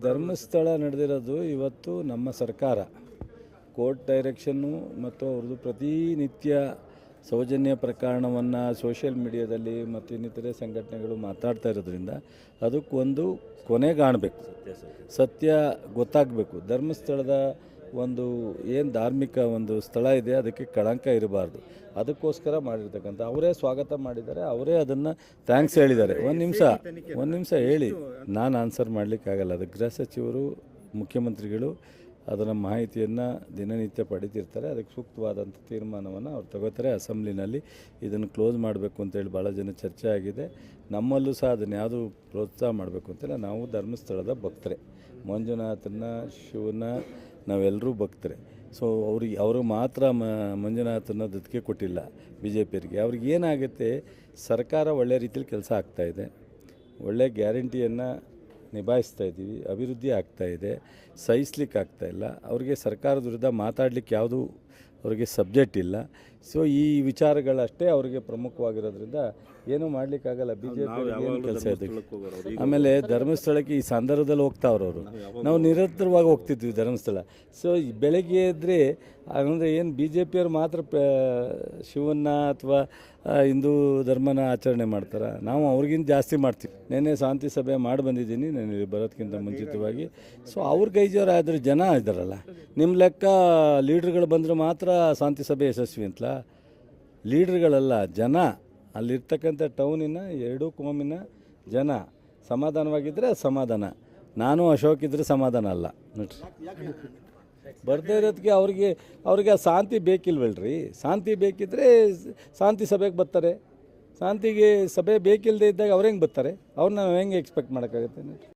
ಧರ್ಮಸ್ಥಳ ನಡೆದಿರೋದು ಇವತ್ತು ನಮ್ಮ ಸರ್ಕಾರ. ಕೋರ್ಟ್ ಡೈರೆಕ್ಷನ್ನು ಮತ್ತು ಅವ್ರದ್ದು ಪ್ರತಿನಿತ್ಯ ಸೌಜನ್ಯ ಪ್ರಕರಣವನ್ನು ಸೋಷಿಯಲ್ ಮೀಡಿಯಾದಲ್ಲಿ ಮತ್ತು ಇನ್ನಿತರೆ ಸಂಘಟನೆಗಳು ಮಾತಾಡ್ತಾ ಇರೋದ್ರಿಂದ ಅದಕ್ಕೊಂದು ಕೊನೆ ಕಾಣಬೇಕು. ಸತ್ಯ ಗೊತ್ತಾಗಬೇಕು. ಧರ್ಮಸ್ಥಳದ ಒಂದು ಏನು ಧಾರ್ಮಿಕ ಒಂದು ಸ್ಥಳ ಇದೆ, ಅದಕ್ಕೆ ಕಳಂಕ ಇರಬಾರ್ದು. ಅದಕ್ಕೋಸ್ಕರ ಮಾಡಿರ್ತಕ್ಕಂಥ, ಅವರೇ ಸ್ವಾಗತ ಮಾಡಿದ್ದಾರೆ, ಅವರೇ ಅದನ್ನು ಥ್ಯಾಂಕ್ಸ್ ಹೇಳಿದ್ದಾರೆ. ಒಂದು ನಿಮಿಷ ಒಂದು ನಿಮಿಷ ಹೇಳಿ. ನಾನು ಆನ್ಸರ್ ಮಾಡಲಿಕ್ಕಾಗಲ್ಲ ಅದು ಗೃಹ ಸಚಿವರು, ಮುಖ್ಯಮಂತ್ರಿಗಳು ಅದರ ಮಾಹಿತಿಯನ್ನು ದಿನನಿತ್ಯ ಪಡಿತಿರ್ತಾರೆ. ಅದಕ್ಕೆ ಸೂಕ್ತವಾದಂಥ ತೀರ್ಮಾನವನ್ನು ಅವ್ರು ತಗೋತಾರೆ. ಅಸೆಂಬ್ಲಿನಲ್ಲಿ ಇದನ್ನು ಕ್ಲೋಸ್ ಮಾಡಬೇಕು ಅಂತೇಳಿ ಭಾಳ ಜನ ಚರ್ಚೆ ಆಗಿದೆ. ನಮ್ಮಲ್ಲೂ ಸಹ ಅದನ್ನು ಯಾವುದು ಪ್ರೋತ್ಸಾಹ ಮಾಡಬೇಕು ಅಂತೇಳಿ ನಾವು ಧರ್ಮಸ್ಥಳದ ಭಕ್ತರೆ. ಮಂಜುನಾಥನ ಶಿವನ ನಾವೆಲ್ಲರೂ ಭಕ್ತರೆ. ಸೊ ಅವ್ರಿಗೆ, ಅವರು ಮಾತ್ರ ಮಂಜುನಾಥನ ದತ್ತಿಗೆ ಕೊಟ್ಟಿಲ್ಲ ಬಿ ಜೆ ಪಿಯರಿಗೆ ಅವ್ರಿಗೆ ಏನಾಗುತ್ತೆ, ಸರ್ಕಾರ ಒಳ್ಳೆ ರೀತಿಯಲ್ಲಿ ಕೆಲಸ ಆಗ್ತಾಯಿದೆ ಒಳ್ಳೆ ಗ್ಯಾರಂಟಿಯನ್ನು ನಿಭಾಯಿಸ್ತಾ ಇದ್ದೀವಿ, ಅಭಿವೃದ್ಧಿ ಆಗ್ತಾ ಇದೆ ಸಹಿಸ್ಲಿಕ್ಕೆ ಆಗ್ತಾಯಿಲ್ಲ ಅವ್ರಿಗೆ ಸರ್ಕಾರದ ವಿರುದ್ಧ ಮಾತಾಡಲಿಕ್ಕೆ ಯಾವುದೂ ಅವರಿಗೆ ಸಬ್ಜೆಕ್ಟ್ ಇಲ್ಲ. ಸೊ ಈ ವಿಚಾರಗಳಷ್ಟೇ ಅವರಿಗೆ ಪ್ರಮುಖವಾಗಿರೋದ್ರಿಂದ ಏನೂ ಮಾಡಲಿಕ್ಕಾಗಲ್ಲ. ಬಿ ಜೆ ಪಿ ಏನು ಕೆಲಸ ಇದೆ ಆಮೇಲೆ ಧರ್ಮಸ್ಥಳಕ್ಕೆ ಈ ಸಂದರ್ಭದಲ್ಲಿ ಹೋಗ್ತಾವ್ರು ಅವರು. ನಾವು ನಿರಂತರವಾಗಿ ಹೋಗ್ತಿದ್ವಿ ಧರ್ಮಸ್ಥಳ. ಸೊ ಬೆಳಗ್ಗೆ ಎದ್ದರೆ ಅಂದರೆ ಏನು ಬಿ ಜೆ ಪಿಯವ್ರು ಮಾತ್ರ ಪ ಶಿವನ್ನ ಅಥವಾ ಹಿಂದೂ ಧರ್ಮನ ಆಚರಣೆ ಮಾಡ್ತಾರೆ? ನಾವು ಅವ್ರಿಗಿಂತ ಜಾಸ್ತಿ ಮಾಡ್ತೀವಿ. ನೆನ್ನೆ ಶಾಂತಿ ಸಭೆ ಮಾಡಿ ಬಂದಿದ್ದೀನಿ ನಾನು ಇಲ್ಲಿ ಬರೋದಕ್ಕಿಂತ ಮುಂಚಿತವಾಗಿ. ಸೊ ಅವ್ರ ಕೈಜೋರು ಆದರೆ ಜನ ಇದ್ದಾರಲ್ಲ ನಿಮ್ಮ ಲೆಕ್ಕ ಲೀಡ್ರ್ಗಳು ಬಂದರೆ ಮಾತ್ರ ಶಾಂತಿ ಸಭೆ ಯಶಸ್ವಿ ಅಂತಲ? ಲೀಡ್ರ್ಗಳಲ್ಲ ಜನ, ಅಲ್ಲಿರ್ತಕ್ಕಂಥ ಟೌನಿನ ಎರಡೂ ಕೋಮಿನ ಜನ ಸಮಾಧಾನವಾಗಿದ್ದರೆ ಸಮಾಧಾನ. ನಾನು ಅಶೋಕ್ ಇದ್ದರೆ ಸಮಾಧಾನ ಅಲ್ಲ. ನೋಡ್ರಿ. ಬರ್ದೇ ಇರೋದಕ್ಕೆ ಅವ್ರಿಗೆ ಅವ್ರಿಗೆ ಶಾಂತಿ ಬೇಕಿಲ್ವಲ್ರಿ? ಶಾಂತಿ ಬೇಕಿದ್ರೆ ಶಾಂತಿ ಸಭೆಗೆ ಬರ್ತಾರೆ. ಶಾಂತಿಗೆ ಸಭೆ ಬೇಕಿಲ್ಲದೆ ಇದ್ದಾಗ ಅವ್ರು ಹೆಂಗೆ ಬರ್ತಾರೆ? ಅವ್ರನ್ನ ಹೆಂಗೆ ಎಕ್ಸ್ಪೆಕ್ಟ್ ಮಾಡೋಕ್ಕಾಗುತ್ತೆ?